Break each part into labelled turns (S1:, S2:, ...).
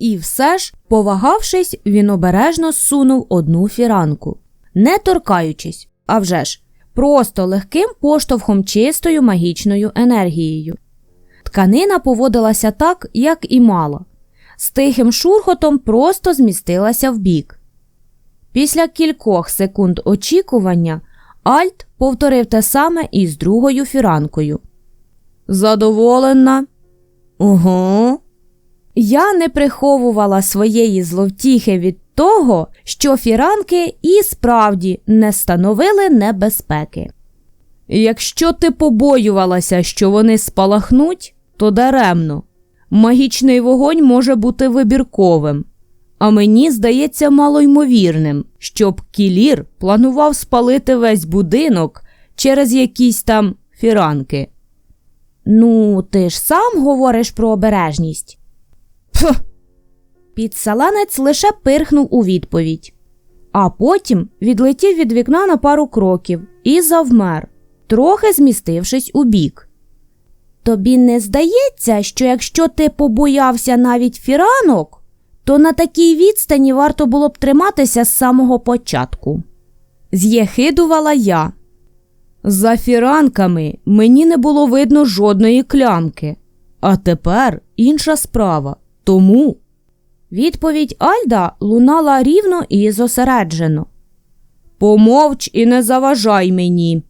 S1: І все ж, повагавшись, він обережно зсунув одну фіранку, не торкаючись, а вже ж, просто легким поштовхом чистою магічною енергією. Тканина поводилася так, як і мала, з тихим шурхотом просто змістилася вбік. Після кількох секунд очікування Альт повторив те саме і з другою фіранкою. Задоволена? Угу. Я не приховувала своєї зловтіхи від того, що фіранки і справді не становили небезпеки. Якщо ти побоювалася, що вони спалахнуть, то даремно. Магічний вогонь може бути вибірковим, а мені здається малоймовірним, щоб кілір планував спалити весь будинок через якісь там фіранки. Ну, ти ж сам говориш про обережність. Пф. Підсаланець лише пирхнув у відповідь, а потім відлетів від вікна на пару кроків і завмер, трохи змістившись у бік. Тобі не здається, що якщо ти побоявся навіть фіранок, то на такій відстані варто було б триматися з самого початку. З'єхидувала я. За фіранками мені не було видно жодної клямки, а тепер інша справа. Тому. Відповідь Альда лунала рівно і зосереджено. Помовч і не заважай мені.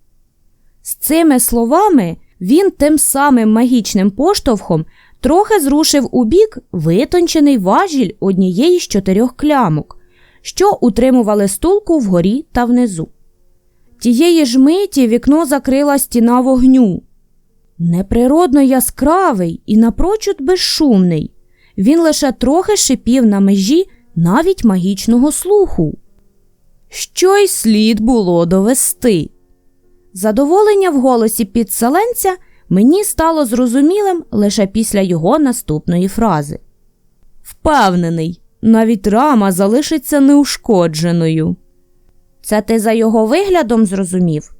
S1: З цими словами він тим самим магічним поштовхом трохи зрушив у бік витончений важіль однієї з чотирьох клямок, що утримували стулку вгорі та внизу. Тієї ж миті вікно закрила стіна вогню. Неприродно яскравий і напрочуд безшумний. Він лише трохи шипів на межі навіть магічного слуху. Що й слід було довести. Задоволення в голосі підселенця мені стало зрозумілим лише після його наступної фрази. Впевнений, навіть рама залишиться неушкодженою. Це ти за його виглядом зрозумів?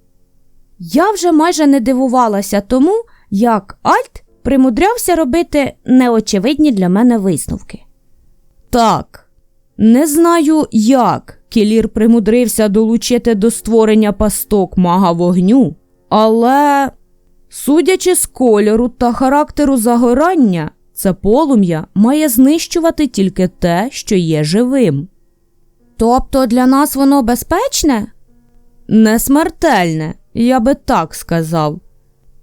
S1: Я вже майже не дивувалася тому, як Альт примудрявся робити неочевидні для мене висновки. Так, не знаю, як Келір примудрився долучити до створення пасток мага вогню, але, судячи з кольору та характеру загорання, це полум'я має знищувати тільки те, що є живим. Тобто для нас воно безпечне? Не смертельне, я би так сказав.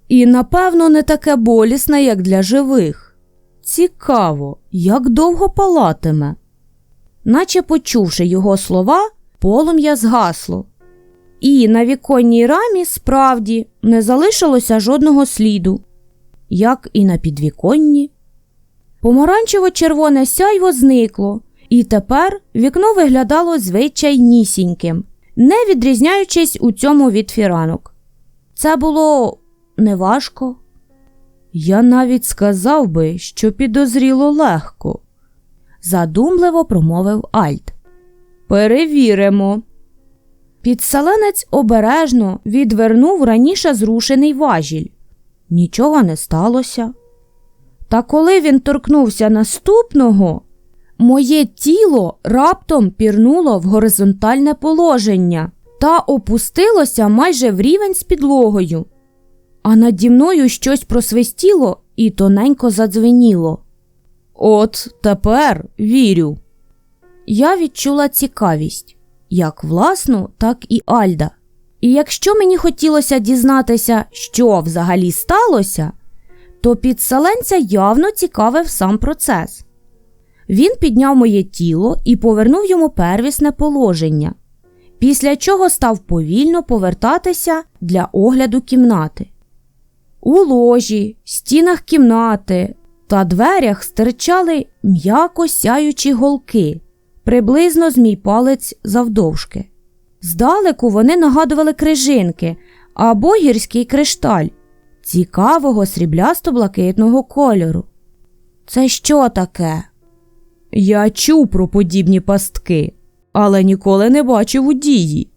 S1: І, напевно, не таке болісне, як для живих. Цікаво, як довго палатиме. Наче почувши його слова, полум'я згасло. І на віконній рамі справді не залишилося жодного сліду, як і на підвіконні. Помаранчево-червоне сяйво зникло, і тепер вікно виглядало звичайнісіньким, не відрізняючись у цьому від фіранок. Це було неважко. Я навіть сказав би, що підозріло легко, задумливо промовив Альт. Перевіримо. Підселенець обережно відвернув раніше зрушений важіль. Нічого не сталося. Та коли він торкнувся наступного, моє тіло раптом пірнуло в горизонтальне положення та опустилося майже в рівень з підлогою а наді мною щось просвистіло і тоненько задзвеніло. От тепер вірю. Я відчула цікавість як власну, так і Альда. І якщо мені хотілося дізнатися, що взагалі сталося, то підселенця явно цікавив сам процес. Він підняв моє тіло і повернув йому первісне положення, після чого став повільно повертатися для огляду кімнати. У ложі, стінах кімнати та дверях стирчали м'яко сяючі голки, приблизно з мій палець завдовжки. Здалеку вони нагадували крижинки або гірський кришталь, цікавого сріблясто-блакитного кольору. Це що таке? Я чув про подібні пастки, але ніколи не бачив у дії.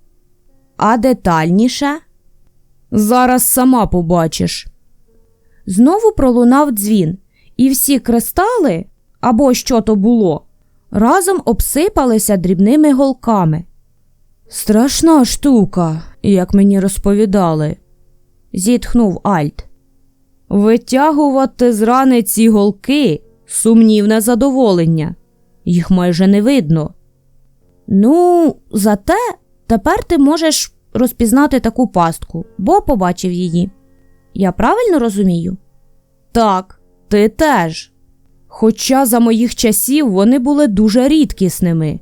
S1: А детальніше? Зараз сама побачиш. Знову пролунав дзвін, і всі кристали, або що то було, разом обсипалися дрібними голками. Страшна штука, як мені розповідали, зітхнув Альт. Витягувати з рани ці голки сумнівне задоволення, їх майже не видно. Ну, зате тепер ти можеш розпізнати таку пастку, бо побачив її. Я правильно розумію? Так, ти теж. Хоча за моїх часів вони були дуже рідкісними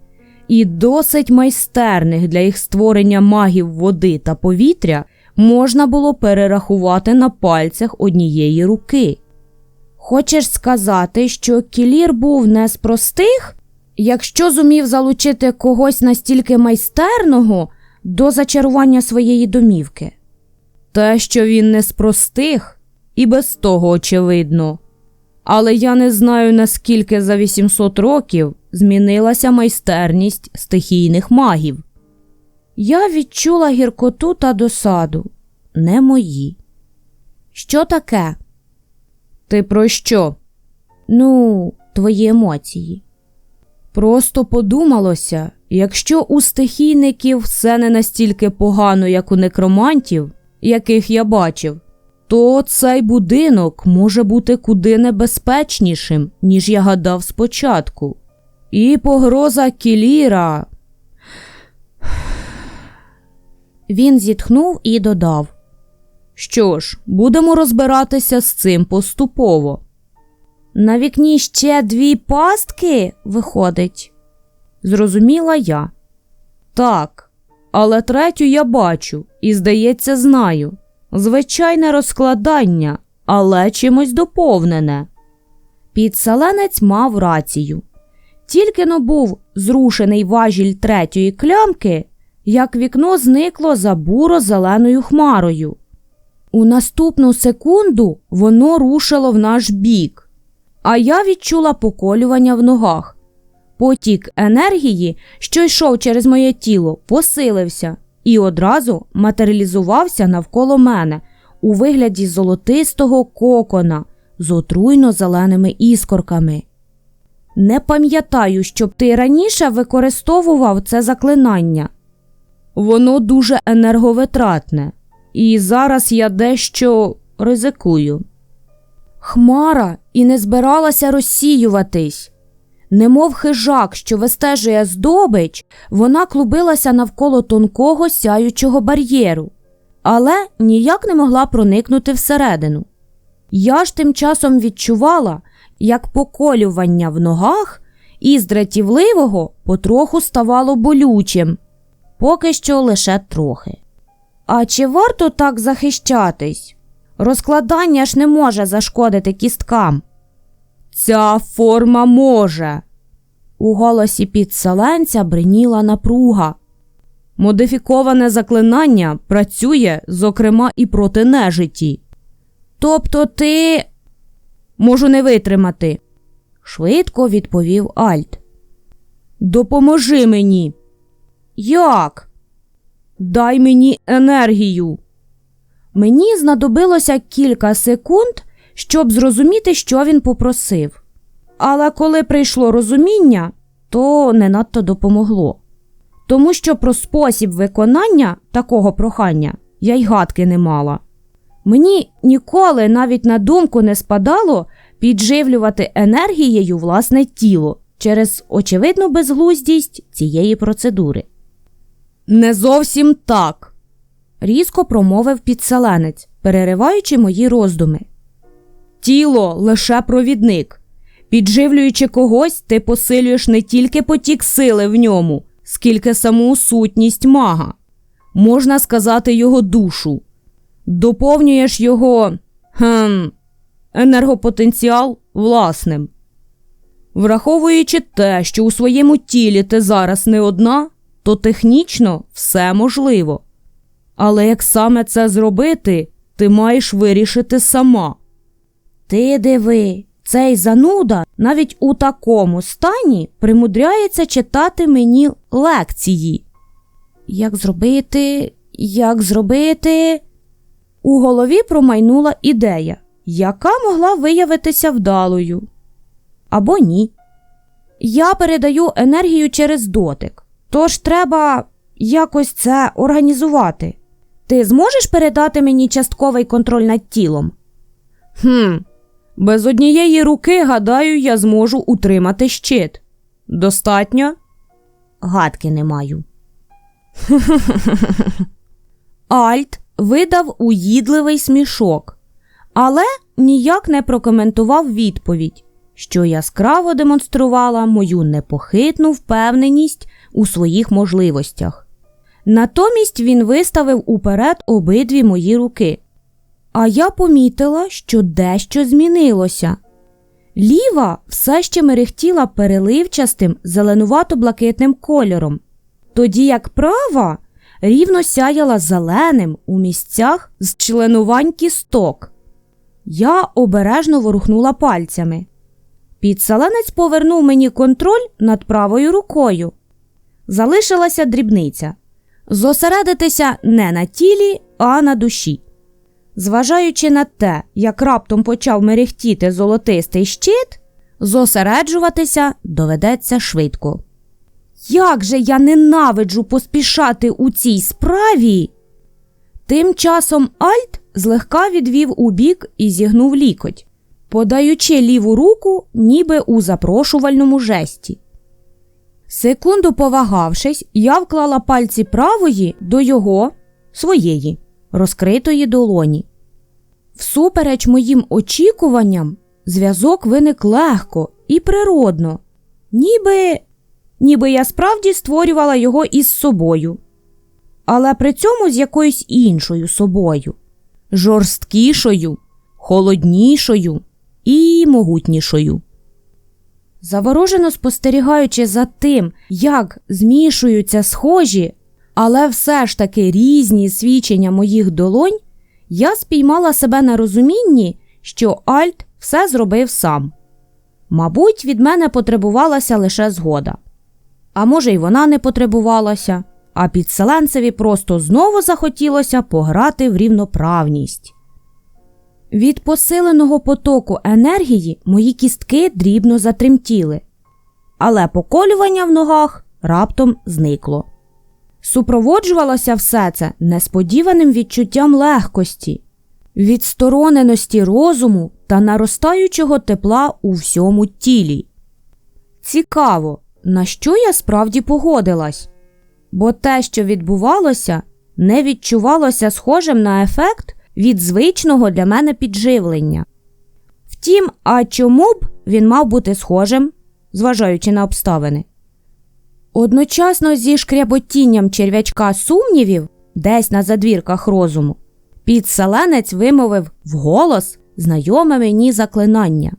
S1: і досить майстерних для їх створення магів води та повітря можна було перерахувати на пальцях однієї руки. Хочеш сказати, що кілір був не з простих, якщо зумів залучити когось настільки майстерного до зачарування своєї домівки? Те, що він не з простих, і без того очевидно. Але я не знаю, наскільки за 800 років змінилася майстерність стихійних магів. Я відчула гіркоту та досаду, не мої. Що таке? Ти про що? Ну, твої емоції. Просто подумалося, якщо у стихійників все не настільки погано, як у некромантів, яких я бачив, то цей будинок може бути куди небезпечнішим, ніж я гадав спочатку. І погроза Кіліра. Він зітхнув і додав: Що ж, будемо розбиратися з цим поступово. На вікні ще дві пастки виходить, зрозуміла я. Так, але третю я бачу і, здається, знаю. Звичайне розкладання, але чимось доповнене. Підселенець мав рацію. Тільки но був зрушений важіль третьої клямки, як вікно зникло за буро зеленою хмарою. У наступну секунду воно рушило в наш бік, а я відчула поколювання в ногах. Потік енергії, що йшов через моє тіло, посилився і одразу матеріалізувався навколо мене у вигляді золотистого кокона з отруйно зеленими іскорками. Не пам'ятаю, щоб ти раніше використовував це заклинання. Воно дуже енерговитратне, і зараз я дещо ризикую. Хмара і не збиралася розсіюватись. Немов хижак, що вистежує здобич, вона клубилася навколо тонкого сяючого бар'єру, але ніяк не могла проникнути всередину. Я ж тим часом відчувала, як поколювання в ногах із дратівливого потроху ставало болючим, поки що лише трохи. А чи варто так захищатись? Розкладання ж не може зашкодити кісткам. Ця форма може. У голосі підселенця бриніла напруга. Модифіковане заклинання працює, зокрема, і проти нежиті. Тобто ти можу не витримати, швидко відповів Альт. Допоможи мені. Як? Дай мені енергію. Мені знадобилося кілька секунд, щоб зрозуміти, що він попросив. Але коли прийшло розуміння, то не надто допомогло. Тому що про спосіб виконання такого прохання я й гадки не мала. Мені ніколи навіть на думку не спадало підживлювати енергією власне тіло через очевидну безглуздість цієї процедури. Не зовсім так, різко промовив підселенець, перериваючи мої роздуми. Тіло лише провідник. Підживлюючи когось, ти посилюєш не тільки потік сили в ньому, скільки саму сутність мага, можна сказати, його душу, доповнюєш його хм, енергопотенціал власним. Враховуючи те, що у своєму тілі ти зараз не одна, то технічно все можливо. Але як саме це зробити, ти маєш вирішити сама. Ти диви, цей зануда навіть у такому стані примудряється читати мені лекції. Як зробити, як зробити? У голові промайнула ідея, яка могла виявитися вдалою. або ні. Я передаю енергію через дотик, тож треба якось це організувати. Ти зможеш передати мені частковий контроль над тілом? Хм, без однієї руки, гадаю, я зможу утримати щит. Достатньо? Гадки не маю. Альт видав уїдливий смішок, але ніяк не прокоментував відповідь, що яскраво демонструвала мою непохитну впевненість у своїх можливостях. Натомість він виставив уперед обидві мої руки. А я помітила, що дещо змінилося. Ліва все ще мерехтіла переливчастим зеленувато-блакитним кольором, тоді як права рівно сяяла зеленим у місцях зчленувань кісток. Я обережно ворухнула пальцями. Підселенець повернув мені контроль над правою рукою. Залишилася дрібниця зосередитися не на тілі, а на душі. Зважаючи на те, як раптом почав мерехтіти золотистий щит, зосереджуватися доведеться швидко. Як же я ненавиджу поспішати у цій справі? Тим часом Альт злегка відвів убік і зігнув лікоть, подаючи ліву руку, ніби у запрошувальному жесті. Секунду повагавшись, я вклала пальці правої до його своєї розкритої долоні. Всупереч моїм очікуванням, зв'язок виник легко і природно, ніби ніби я справді створювала його із собою, але при цьому з якоюсь іншою собою, жорсткішою, холоднішою і могутнішою. Заворожено спостерігаючи за тим, як змішуються схожі, але все ж таки різні свідчення моїх долонь, я спіймала себе на розумінні, що Альт все зробив сам. Мабуть, від мене потребувалася лише згода. А може, й вона не потребувалася, а підселенцеві просто знову захотілося пограти в рівноправність. Від посиленого потоку енергії мої кістки дрібно затремтіли, але поколювання в ногах раптом зникло. Супроводжувалося все це несподіваним відчуттям легкості, відстороненості розуму та наростаючого тепла у всьому тілі. Цікаво, на що я справді погодилась, бо те, що відбувалося, не відчувалося схожим на ефект від звичного для мене підживлення. Втім, а чому б він мав бути схожим, зважаючи на обставини? Одночасно зі шкряботінням черв'ячка сумнівів, десь на задвірках розуму, підселенець вимовив вголос знайоме мені заклинання.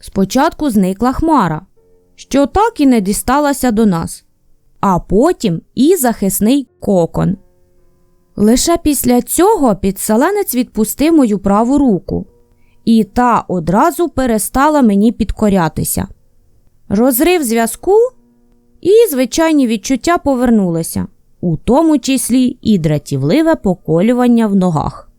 S1: Спочатку зникла хмара, що так і не дісталася до нас, а потім і захисний кокон. Лише після цього підселенець відпустив мою праву руку, і та одразу перестала мені підкорятися. Розрив зв'язку і звичайні відчуття повернулися, у тому числі і дратівливе поколювання в ногах.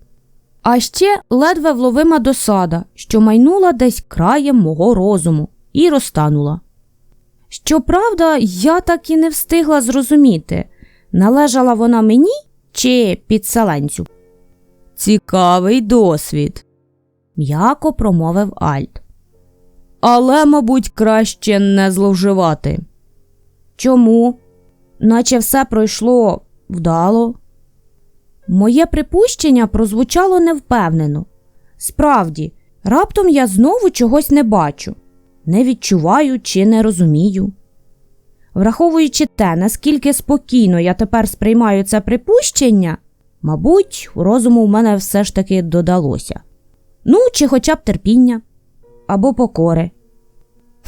S1: А ще ледве вловима досада, що майнула десь краєм мого розуму, і розтанула. Щоправда, я так і не встигла зрозуміти, належала вона мені чи підселенцю. Цікавий досвід, м'яко промовив Альт. Але, мабуть, краще не зловживати. Чому? Наче все пройшло вдало. Моє припущення прозвучало невпевнено. Справді, раптом я знову чогось не бачу, не відчуваю чи не розумію. Враховуючи те, наскільки спокійно я тепер сприймаю це припущення, мабуть, розуму в мене все ж таки додалося. Ну, чи хоча б терпіння або покори.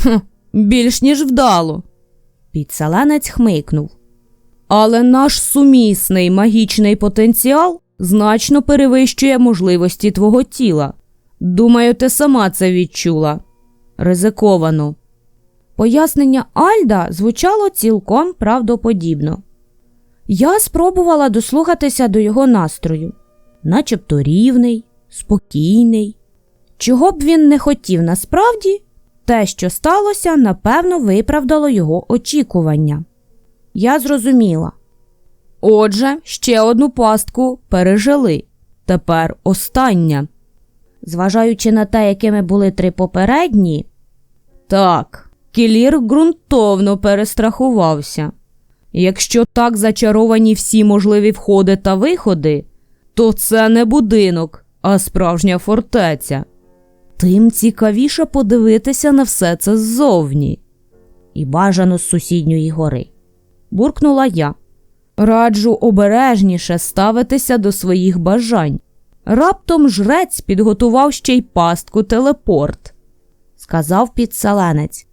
S1: «Хм, Більш ніж вдало. Підселенець хмикнув. Але наш сумісний магічний потенціал значно перевищує можливості твого тіла. Думаю, ти сама це відчула. Ризиковано. Пояснення Альда звучало цілком правдоподібно. Я спробувала дослухатися до його настрою, начебто рівний, спокійний. Чого б він не хотів насправді, Те, що сталося, напевно, виправдало його очікування. Я зрозуміла. Отже, ще одну пастку пережили. Тепер остання. Зважаючи на те, якими були три попередні. Так, Кілір ґрунтовно перестрахувався. Якщо так зачаровані всі можливі входи та виходи, то це не будинок, а справжня фортеця. Тим цікавіше подивитися на все це ззовні. І бажано з сусідньої гори. Буркнула я. Раджу обережніше ставитися до своїх бажань. Раптом жрець підготував ще й пастку телепорт, сказав підселенець.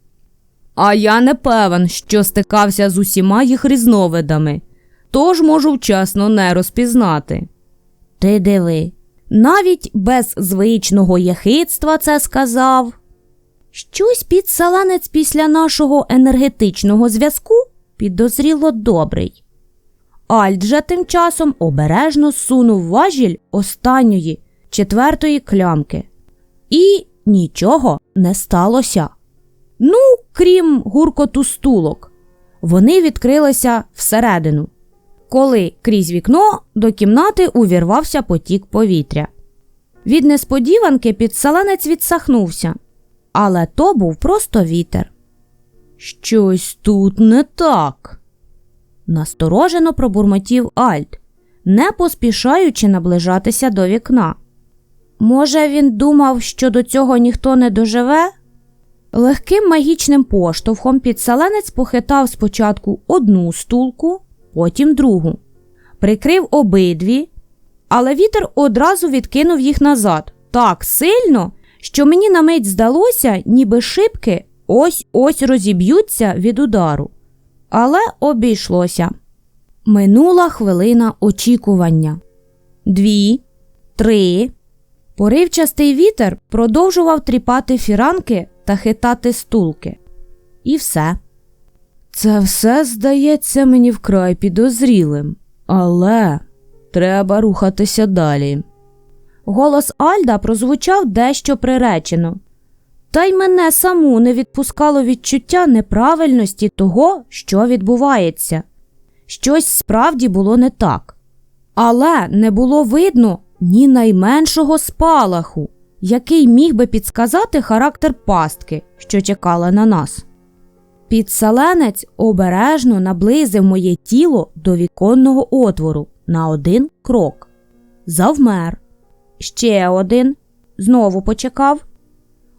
S1: А я не певен, що стикався з усіма їх різновидами, тож можу вчасно не розпізнати. Ти диви, навіть без звичного яхидства це сказав. Щось підселенець після нашого енергетичного зв'язку підозріло добрий. Альт же тим часом обережно сунув важіль останньої четвертої клямки. І нічого не сталося. Ну, крім гуркоту стулок. Вони відкрилися всередину, коли крізь вікно до кімнати увірвався потік повітря. Від несподіванки підселенець відсахнувся, але то був просто вітер. Щось тут не так. Насторожено пробурмотів Альт, не поспішаючи наближатися до вікна. Може, він думав, що до цього ніхто не доживе? Легким магічним поштовхом підселенець похитав спочатку одну стулку, потім другу, прикрив обидві, але вітер одразу відкинув їх назад так сильно, що мені на мить здалося, ніби шибки ось ось розіб'ються від удару. Але обійшлося. Минула хвилина очікування. Дві, три. Поривчастий вітер продовжував тріпати фіранки та хитати стулки. І все. Це все здається мені вкрай підозрілим, але треба рухатися далі. Голос Альда прозвучав дещо приречено, та й мене саму не відпускало відчуття неправильності того, що відбувається. Щось справді було не так. Але не було видно ні найменшого спалаху, який міг би підсказати характер пастки, що чекала на нас. Підселенець обережно наблизив моє тіло до віконного отвору на один крок. Завмер. Ще один. Знову почекав.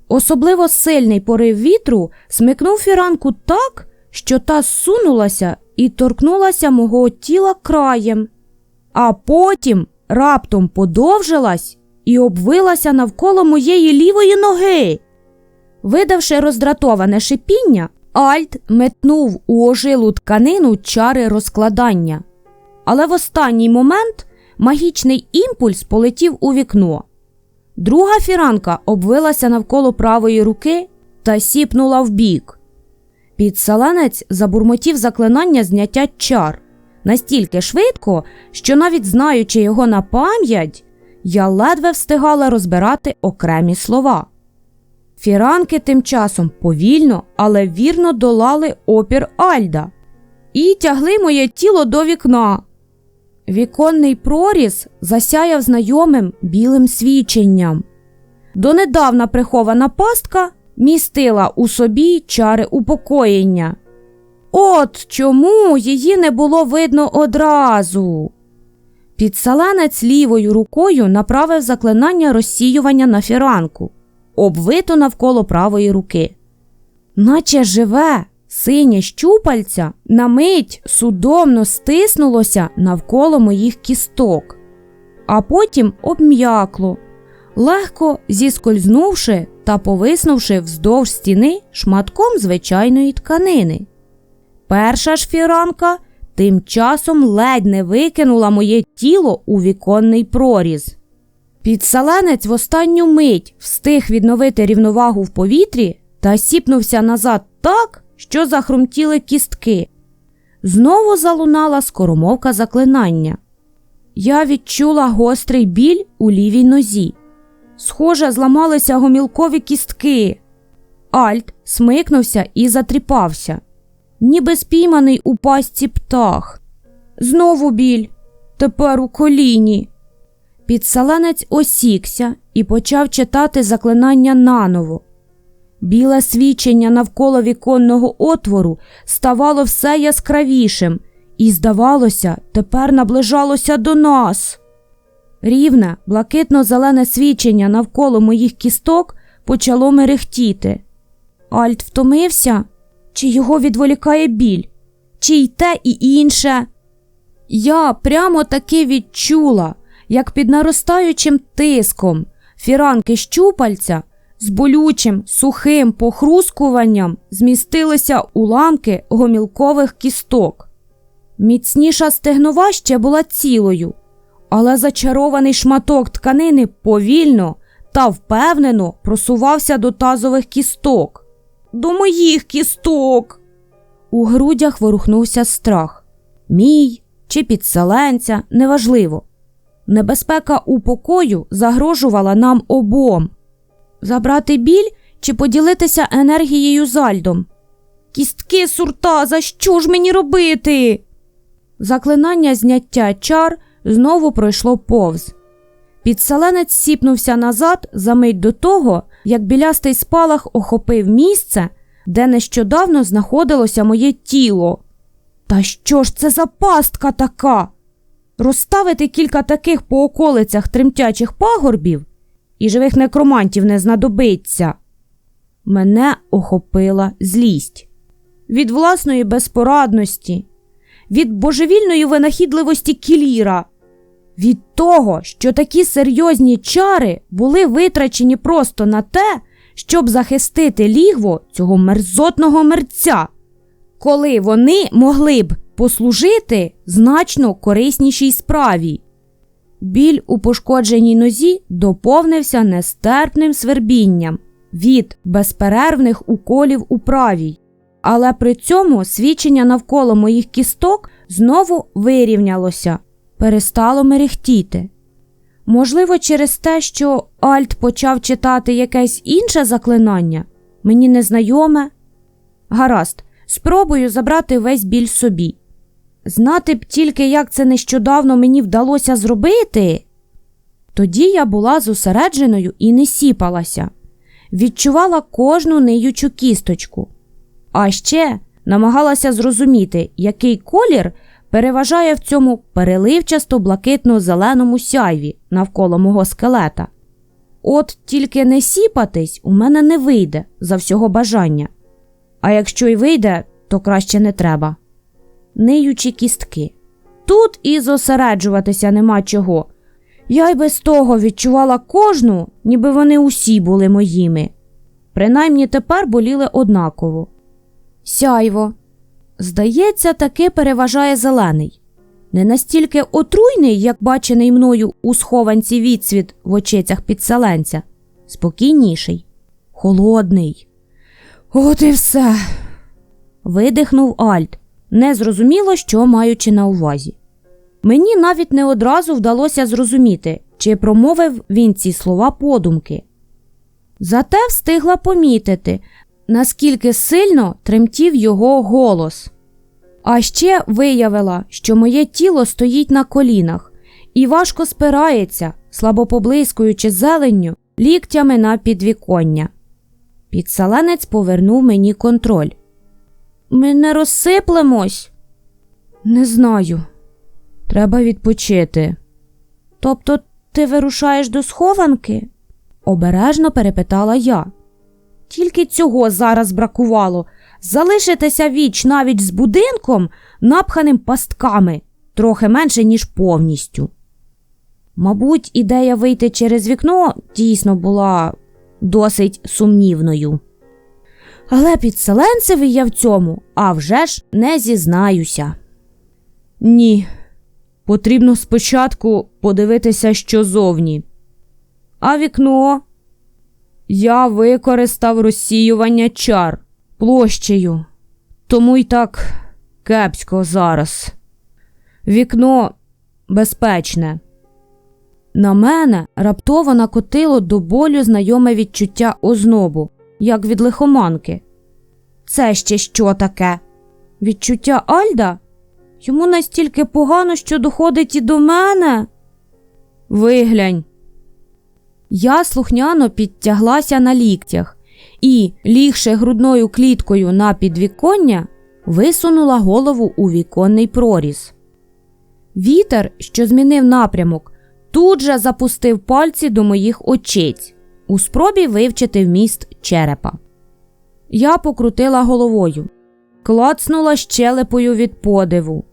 S1: Особливо сильний порив вітру смикнув фіранку так, що та зсунулася і торкнулася мого тіла краєм, а потім раптом подовжилась і обвилася навколо моєї лівої ноги. Видавши роздратоване шипіння, Альт метнув у ожилу тканину чари розкладання. Але в останній момент магічний імпульс полетів у вікно. Друга фіранка обвилася навколо правої руки та сіпнула вбік. Підсаланець забурмотів заклинання зняття чар настільки швидко, що навіть знаючи його на пам'ять, я ледве встигала розбирати окремі слова. Фіранки тим часом повільно, але вірно долали опір Альда і тягли моє тіло до вікна. Віконний проріз засяяв знайомим білим свіченням. Донедавна прихована пастка містила у собі чари упокоєння. От чому її не було видно одразу. Підсаланець лівою рукою направив заклинання розсіювання на фіранку, обвито навколо правої руки. Наче живе, синє щупальця на мить судомно стиснулося навколо моїх кісток, а потім обм'якло, легко зіскользнувши та повиснувши вздовж стіни шматком звичайної тканини. Перша ж фіранка тим часом ледь не викинула моє тіло у віконний проріз. Підсаленець в останню мить встиг відновити рівновагу в повітрі та сіпнувся назад так, що захрумтіли кістки. Знову залунала скоромовка заклинання. Я відчула гострий біль у лівій нозі. Схоже, зламалися гомілкові кістки. Альт смикнувся і затріпався, ніби спійманий у пастці птах. Знову біль, тепер у коліні. Підселенець осікся і почав читати заклинання наново. Біле свічення навколо віконного отвору ставало все яскравішим і, здавалося, тепер наближалося до нас. Рівне, блакитно-зелене свічення навколо моїх кісток почало мерехтіти. Альт втомився? Чи його відволікає біль? Чи й те і інше? Я прямо таки відчула, як під наростаючим тиском фіранки щупальця з болючим сухим похрускуванням змістилися уламки гомілкових кісток. Міцніша стегнова ще була цілою, але зачарований шматок тканини повільно та впевнено просувався до тазових кісток. До моїх кісток. У грудях ворухнувся страх. Мій чи підселенця, неважливо. Небезпека у покою загрожувала нам обом. Забрати біль чи поділитися енергією з Альдом? Кістки сурта, за що ж мені робити? Заклинання зняття чар знову пройшло повз. Підселенець сіпнувся назад за мить до того, як білястий спалах охопив місце, де нещодавно знаходилося моє тіло. Та що ж це за пастка така? Розставити кілька таких по околицях тремтячих пагорбів і живих некромантів не знадобиться. Мене охопила злість від власної безпорадності, від божевільної винахідливості кіліра, від того, що такі серйозні чари були витрачені просто на те, щоб захистити лігво цього мерзотного мерця, коли вони могли б послужити значно кориснішій справі. Біль у пошкодженій нозі доповнився нестерпним свербінням від безперервних уколів у правій, але при цьому свідчення навколо моїх кісток знову вирівнялося, перестало мерехтіти. Можливо, через те, що Альт почав читати якесь інше заклинання, мені незнайоме. Гаразд, спробую забрати весь біль собі. Знати б тільки, як це нещодавно мені вдалося зробити. Тоді я була зосередженою і не сіпалася, відчувала кожну ниючу кісточку, а ще намагалася зрозуміти, який колір переважає в цьому переливчасто блакитно-зеленому сяйві навколо мого скелета. От тільки не сіпатись у мене не вийде за всього бажання. А якщо й вийде, то краще не треба. Ниючі кістки. Тут і зосереджуватися нема чого. Я й без того відчувала кожну, ніби вони усі були моїми. Принаймні тепер боліли однаково. Сяйво. Здається, таки переважає зелений. Не настільки отруйний, як бачений мною у схованці відсвіт в очицях підселенця. Спокійніший, холодний. От і все. Видихнув Альт, незрозуміло, що маючи на увазі. Мені навіть не одразу вдалося зрозуміти, чи промовив він ці слова подумки. Зате встигла помітити, наскільки сильно тремтів його голос. А ще виявила, що моє тіло стоїть на колінах і важко спирається, слабо поблискуючи зеленню, ліктями на підвіконня. Підселенець повернув мені контроль. Ми не розсиплемось? Не знаю. Треба відпочити. Тобто ти вирушаєш до схованки? обережно перепитала я. Тільки цього зараз бракувало залишитися віч навіть з будинком, напханим пастками, трохи менше, ніж повністю. Мабуть, ідея вийти через вікно дійсно була досить сумнівною. Але підселенцеві я в цьому, а вже ж не зізнаюся. Ні, потрібно спочатку подивитися, що зовні. А вікно я використав розсіювання чар площею, тому й так кепсько зараз. Вікно безпечне. На мене раптово накотило до болю знайоме відчуття ознобу, як від лихоманки. Це ще що таке? Відчуття Альда? Йому настільки погано, що доходить і до мене. Виглянь. Я слухняно підтяглася на ліктях і, лігши грудною кліткою на підвіконня, висунула голову у віконний проріз. Вітер, що змінив напрямок, тут же запустив пальці до моїх очиць у спробі вивчити вміст черепа. Я покрутила головою, клацнула щелепою від подиву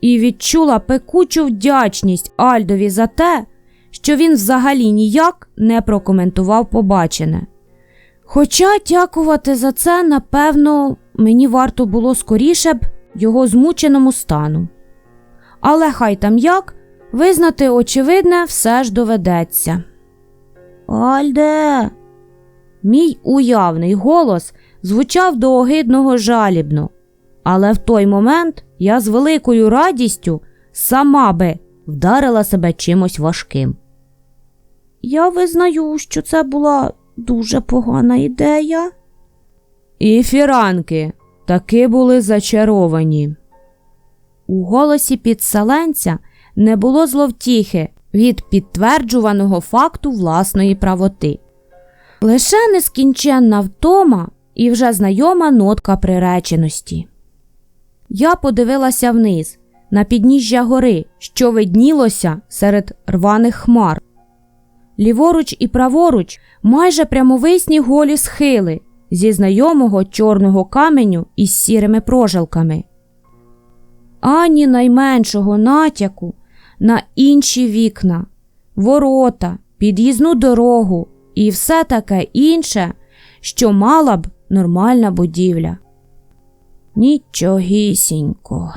S1: і відчула пекучу вдячність Альдові за те, що він взагалі ніяк не прокоментував побачене. Хоча дякувати за це, напевно, мені варто було скоріше б його змученому стану. Але хай там як, визнати очевидне все ж доведеться. Альде. Мій уявний голос звучав до огидного жалібно, але в той момент я з великою радістю сама би вдарила себе чимось важким. Я визнаю, що це була дуже погана ідея. І фіранки таки були зачаровані. У голосі підселенця не було зловтіхи від підтверджуваного факту власної правоти. Лише нескінченна втома і вже знайома нотка приреченості. Я подивилася вниз, на підніжжя гори, що виднілося серед рваних хмар. Ліворуч і праворуч майже прямовисні голі схили зі знайомого чорного каменю із сірими прожилками. Ані найменшого натяку на інші вікна, ворота, під'їзну дорогу і все таке інше, що мала б нормальна будівля. Нічогісінько.